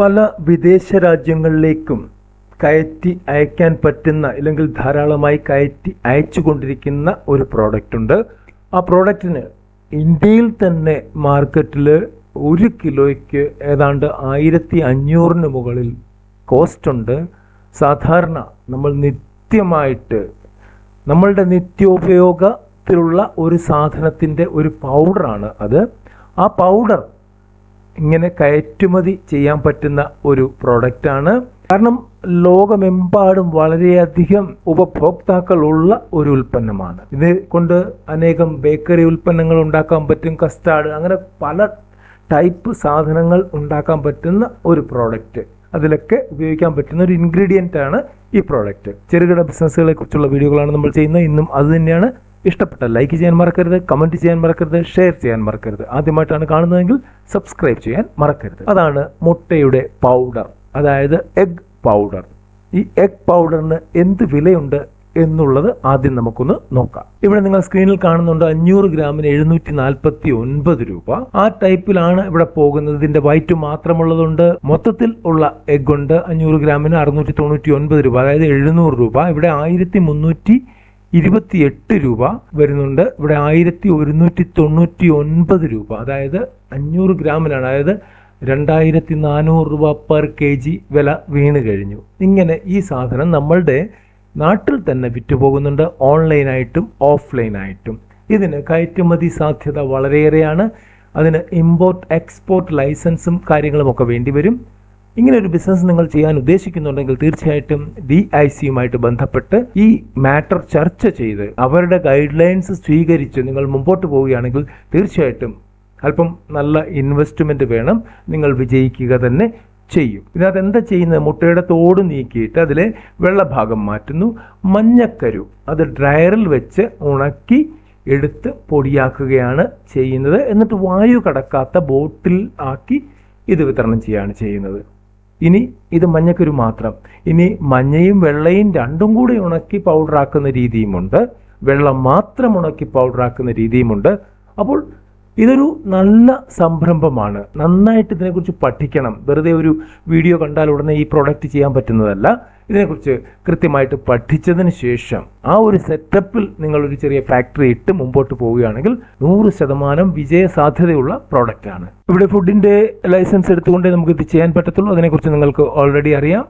പല വിദേശ രാജ്യങ്ങളിലേക്കും കയറ്റി അയക്കാൻ പറ്റുന്ന അല്ലെങ്കിൽ ധാരാളമായി കയറ്റി അയച്ചു കൊണ്ടിരിക്കുന്ന ഒരു പ്രോഡക്റ്റ് ഉണ്ട്. ആ പ്രോഡക്റ്റിന് ഇന്ത്യയിൽ തന്നെ മാർക്കറ്റിൽ ഒരു കിലോയ്ക്ക് ഏതാണ്ട് ആയിരത്തി അഞ്ഞൂറിന് മുകളിൽ കോസ്റ്റ് ഉണ്ട്. സാധാരണ നമ്മൾ നിത്യമായിട്ട് നമ്മളുടെ നിത്യോപയോഗത്തിലുള്ള ഒരു സാധനത്തിന്റെ ഒരു പൗഡറാണ് അത്. ആ പൗഡർ ഇങ്ങനെ കയറ്റുമതി ചെയ്യാൻ പറ്റുന്ന ഒരു പ്രോഡക്റ്റാണ് കാരണം ലോകമെമ്പാടും വളരെയധികം ഉപഭോക്താക്കൾ ഉള്ള ഒരു ഉൽപ്പന്നമാണ്. ഇത് കൊണ്ട് അനേകം ബേക്കറി ഉൽപ്പന്നങ്ങൾ ഉണ്ടാക്കാൻ പറ്റും കസ്റ്റാർഡ് അങ്ങനെ പല ടൈപ്പ് സാധനങ്ങൾ ഉണ്ടാക്കാൻ പറ്റുന്ന ഒരു പ്രോഡക്റ്റ് അതിലൊക്കെ ഉപയോഗിക്കാൻ പറ്റുന്ന ഒരു ഇൻഗ്രീഡിയന്റ് ആണ് ഈ പ്രോഡക്റ്റ് ചെറുകിട ബിസിനസ്സുകളെ കുറിച്ചുള്ള വീഡിയോകളാണ് നമ്മൾ ചെയ്യുന്നത്. ഇന്നും അത് തന്നെയാണ്. ഇഷ്ടപ്പെട്ട ലൈക്ക് ചെയ്യാൻ മറക്കരുത് കമന്റ് ചെയ്യാൻ മറക്കരുത് ഷെയർ ചെയ്യാൻ മറക്കരുത്. ആദ്യമായിട്ടാണ് കാണുന്നതെങ്കിൽ സബ്സ്ക്രൈബ് ചെയ്യാൻ മറക്കരുത്. അതാണ് മുട്ടയുടെ പൗഡർ അതായത് എഗ് പൗഡർ ഈ എഗ് പൗഡറിന് എന്ത് വിലയുണ്ട് എന്നുള്ളത് ആദ്യം നമുക്കൊന്ന് നോക്കാം. ഇവിടെ നിങ്ങൾ സ്ക്രീനിൽ കാണുന്നുണ്ട് അഞ്ഞൂറ് ഗ്രാമിന് എഴുന്നൂറ്റി നാൽപ്പത്തി ഒൻപത് രൂപ. ആ ടൈപ്പിലാണ് ഇവിടെ പോകുന്നത്. ഇതിന്റെ വൈറ്റ് മാത്രമുള്ളതുണ്ട്. മൊത്തത്തിൽ ഉള്ള എഗ് ഉണ്ട് അഞ്ഞൂറ് ഗ്രാമിന് അറുന്നൂറ്റി തൊണ്ണൂറ്റി ഒൻപത് രൂപ. അതായത് എഴുന്നൂറ് രൂപ. ഇവിടെ ആയിരത്തി മുന്നൂറ്റി ഇരുപത്തിയെട്ട് രൂപ വരുന്നുണ്ട്. ഇവിടെ ആയിരത്തി ഒരുന്നൂറ്റി തൊണ്ണൂറ്റി ഒൻപത് രൂപ. അതായത് അഞ്ഞൂറ് ഗ്രാമിനാണ്. അതായത് രണ്ടായിരത്തി നാനൂറ് രൂപ പെർ കെ ജി വില വീണ് കഴിഞ്ഞു. ഇങ്ങനെ ഈ സാധനം നമ്മളുടെ നാട്ടിൽ തന്നെ വിറ്റുപോകുന്നുണ്ട്. ഓൺലൈനായിട്ടും ഓഫ്ലൈനായിട്ടും. ഇതിന് കയറ്റുമതി സാധ്യത വളരെയേറെയാണ്. അതിന് ഇമ്പോർട്ട് എക്സ്പോർട്ട് ലൈസൻസും കാര്യങ്ങളുമൊക്കെ വേണ്ടി വരും ഇങ്ങനെ ഒരു ബിസിനസ് നിങ്ങൾ ചെയ്യാൻ ഉദ്ദേശിക്കുന്നുണ്ടെങ്കിൽ തീർച്ചയായിട്ടും ഡി ഐ സിയുമായിട്ട് ബന്ധപ്പെട്ട് ഈ മാറ്റർ ചർച്ച ചെയ്ത് അവരുടെ ഗൈഡ് ലൈൻസ് സ്വീകരിച്ച് നിങ്ങൾ മുമ്പോട്ട് പോവുകയാണെങ്കിൽ തീർച്ചയായിട്ടും അല്പം നല്ല ഇൻവെസ്റ്റ്മെന്റ് വേണം. നിങ്ങൾ വിജയിക്കുക തന്നെ ചെയ്യും. ഇതിനകത്ത് എന്താ ചെയ്യുന്നത്? മുട്ടയുടെ തോട് നീക്കിയിട്ട് അതിലെ വെള്ളഭാഗം മാറ്റുന്നു. മഞ്ഞക്കരു അത് ഡ്രയറിൽ വെച്ച് ഉണക്കി എടുത്ത് പൊടിയാക്കുകയാണ് ചെയ്യുന്നത്. എന്നിട്ട് വായു കടക്കാത്ത ബോട്ടിൽ ആക്കി ഇത് വിതരണം ചെയ്യുകയാണ് ചെയ്യുന്നത്. ഇനി ഇത് മഞ്ഞക്കുരു മാത്രം. ഇനി മഞ്ഞയും വെള്ളയും രണ്ടും കൂടി ഉണക്കി പൗഡറാക്കുന്ന രീതിയുമുണ്ട്. വെള്ളം മാത്രം ഉണക്കി പൗഡറാക്കുന്ന രീതിയുമുണ്ട്. അപ്പോൾ ഇതൊരു നല്ല സംരംഭമാണ്. നന്നായിട്ട് ഇതിനെക്കുറിച്ച് പഠിക്കണം. വെറുതെ ഒരു വീഡിയോ കണ്ടാൽ ഉടനെ ഈ പ്രോഡക്റ്റ് ചെയ്യാൻ പറ്റുന്നതല്ല. ഇതിനെക്കുറിച്ച് കൃത്യമായിട്ട് പഠിച്ചതിന് ശേഷം ആ ഒരു സെറ്റപ്പിൽ നിങ്ങൾ ഒരു ചെറിയ ഫാക്ടറി ഇട്ട് മുമ്പോട്ട് പോവുകയാണെങ്കിൽ നൂറ് ശതമാനം വിജയ സാധ്യതയുള്ള പ്രോഡക്റ്റ് ആണ്. ഇവിടെ ഫുഡിന്റെ ലൈസൻസ് എടുത്തുകൊണ്ടേ നമുക്ക് ഇത് ചെയ്യാൻ പറ്റത്തുള്ളൂ. അതിനെക്കുറിച്ച് നിങ്ങൾക്ക് ഓൾറെഡി അറിയാം.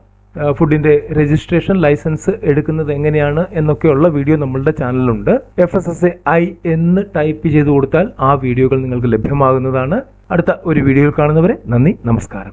ഫുഡിന്റെ രജിസ്ട്രേഷൻ ലൈസൻസ് എടുക്കുന്നത് എങ്ങനെയാണ് എന്നൊക്കെയുള്ള വീഡിയോ നമ്മളുടെ ചാനലിലുണ്ട് F S S A I എന്ന് ടൈപ്പ് ചെയ്ത് കൊടുത്താൽ ആ വീഡിയോകൾ നിങ്ങൾക്ക് ലഭ്യമാകുന്നതാണ്. അടുത്ത ഒരു വീഡിയോയിൽ കാണുന്നവരെ നന്ദി നമസ്കാരം.